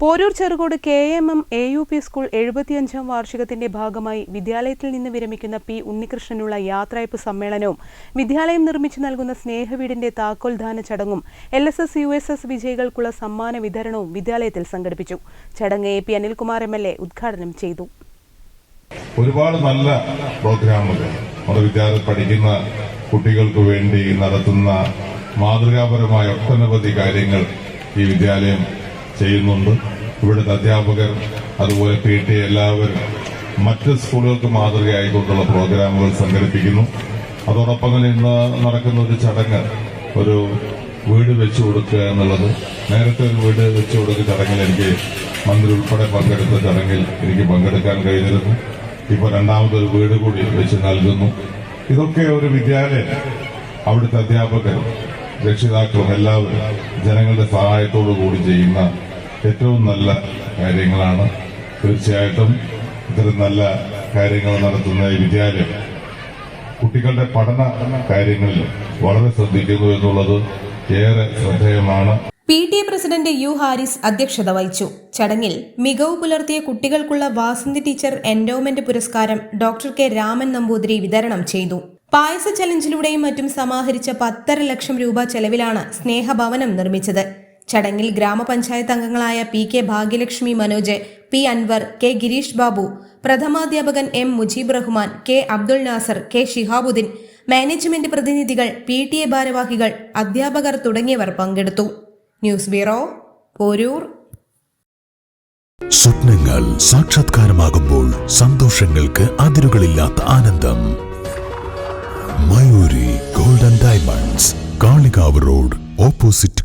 Poroor Cherukode K M M A U P school എഴുപത്തിയഞ്ചാം വാർഷികത്തിന്റെ ഭാഗമായി വിദ്യാലയത്തിൽ നിന്ന് വിരമിക്കുന്ന പി ഉണ്ണികൃഷ്ണനുള്ള യാത്രയപ്പ് സമ്മേളനവും വിദ്യാലയം നിർമ്മിച്ചു നൽകുന്ന സ്നേഹവീടിന്റെ താക്കോൽദാന ചടങ്ങും L S S U S S വിജയികൾക്കുള്ള സമ്മാന വിതരണവും വിദ്യാലയത്തിൽ സംഘടിപ്പിച്ചു. ചടങ്ങ് A P Anilkumar M L A ഉദ്ഘാടനം ചെയ്തു. ഒരുപാട് നല്ല പ്രോഗ്രാമുകൾ നമ്മുടെ വിദ്യാലയത്തിൽ പഠിക്കുന്ന കുട്ടികൾക്ക് വേണ്ടി നടത്തുന്ന മാതൃകാപരമായ ഒട്ടനവധി കാര്യങ്ങൾ ഈ വിദ്യാലയം ചെയ്യുന്നുണ്ട്. ഇവിടുത്തെ അധ്യാപകർ അതുപോലെ പി ടി എല്ലാവരും മറ്റ് സ്കൂളുകൾക്ക് മാതൃകയായിക്കൊണ്ടുള്ള പ്രോഗ്രാമുകൾ സംഘടിപ്പിക്കുന്നു. അതോടൊപ്പം തന്നെ ഇന്ന് നടക്കുന്ന ഒരു ചടങ്ങ് ഒരു വീട് വെച്ചു കൊടുക്കുക എന്നുള്ളത്. നേരത്തെ ഒരു വീട് വെച്ചു കൊടുക്കുക ചടങ്ങിൽ എനിക്ക് മന്ത്രി ഉൾപ്പെടെ പങ്കെടുത്ത ചടങ്ങിൽ എനിക്ക് പങ്കെടുക്കാൻ കഴിഞ്ഞിരുന്നു. ഇപ്പോൾ രണ്ടാമതൊരു വീട് കൂടി വെച്ച് നൽകുന്നു. ഇതൊക്കെ ഒരു വിദ്യാലയം. അവിടുത്തെ അധ്യാപകരും രക്ഷിതാക്കളും എല്ലാവരും ജനങ്ങളുടെ സഹായത്തോടു കൂടി ചെയ്യുന്ന ഏറ്റവും നല്ല കാര്യങ്ങളാണ്. തീർച്ചയായിട്ടും ഇത്തരം നല്ല കാര്യങ്ങൾ നടത്തുന്ന ഈ വിദ്യാലയം. കുട്ടികളുടെ പഠന കാര്യങ്ങളിൽ വളരെ ശ്രദ്ധിക്കുന്നു എന്നുള്ളത് ഏറെ ശ്രദ്ധേയമാണ്. P T A president U Haris അധ്യക്ഷത വഹിച്ചു. ചടങ്ങിൽ മികവ് പുലർത്തിയ കുട്ടികൾക്കുള്ള വാസന്തി ടീച്ചർ എൻഡോമെന്റ് പുരസ്കാരം ഡോക്ടർ കെ രാമൻ നമ്പൂതിരി വിതരണം ചെയ്തു. പായസ ചലഞ്ചിലൂടെയും മറ്റും സമാഹരിച്ച പത്തര ലക്ഷം രൂപ ചെലവിലാണ് സ്നേഹഭവനം നിർമ്മിച്ചത്. ചടങ്ങിൽ ഗ്രാമപഞ്ചായത്ത് അംഗങ്ങളായ P K Bhagyalakshmi Manoj P Anwar K Gireesh Babu പ്രഥമാധ്യാപകൻ M Mujeeb Rahman K Abdul Nasar K Shihabuddin management പ്രതിനിധികൾ പി ടി എ ഭാരവാഹികൾ അധ്യാപകർ തുടങ്ങിയവർ പങ്കെടുത്തു. News bureau Poroor. സ്വപ്നങ്ങൾ സാക്ഷാത്കാരമാകുമ്പോൾ സന്തോഷങ്ങൾക്ക് അതിരുകളില്ലാത്ത ആനന്ദം. Mayuri golden diamonds Kalikavu road opposite